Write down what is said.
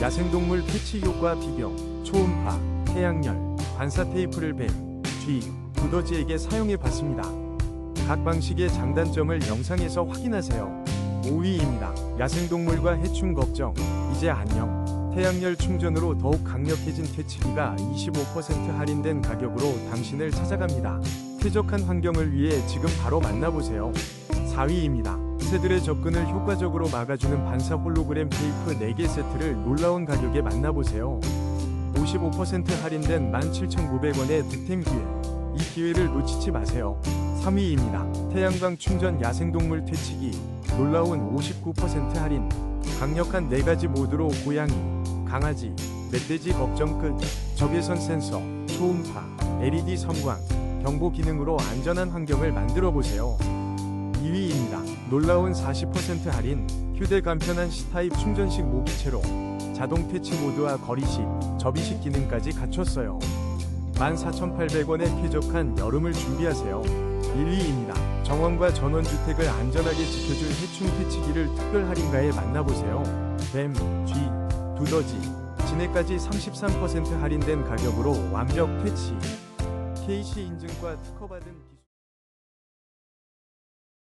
야생동물 퇴치 효과 비교, 초음파, 태양열, 반사 테이프를 뱀, 쥐, 두더지에게 사용해 봤습니다. 각 방식의 장단점을 영상에서 확인하세요. 5위입니다. 야생동물과 해충 걱정, 이제 안녕. 태양열 충전으로 더욱 강력해진 퇴치기가 25% 할인된 가격으로 당신을 찾아갑니다. 쾌적한 환경을 위해 지금 바로 만나보세요. 4위입니다. 새들의 접근을 효과적으로 막아주는 반사 홀로그램 테이프 4개 세트를 놀라운 가격에 만나보세요. 55% 할인된 17,900원의 득템 기회. 이 기회를 놓치지 마세요. 3위입니다. 태양광 충전 야생동물 퇴치기. 놀라운 59% 할인. 강력한 4가지 모드로 고양이, 강아지, 멧돼지 걱정 끝. 적외선 센서, 초음파, LED 섬광, 경보 기능으로 안전한 환경을 만들어 보세요. 2위입니다. 놀라운 40% 할인. 휴대 간편한 C타입 충전식 모기채로 자동 퇴치 모드와 거리식, 접이식 기능까지 갖췄어요. 14,800원에 쾌적한 여름을 준비하세요. 1위입니다. 정원과 전원주택을 안전하게 지켜줄 해충 퇴치기를 특별 할인가에 만나보세요. 뱀, 쥐, 두더지, 진해까지 33% 할인된 가격으로 완벽 퇴치. KC 인증과 특허받은 기술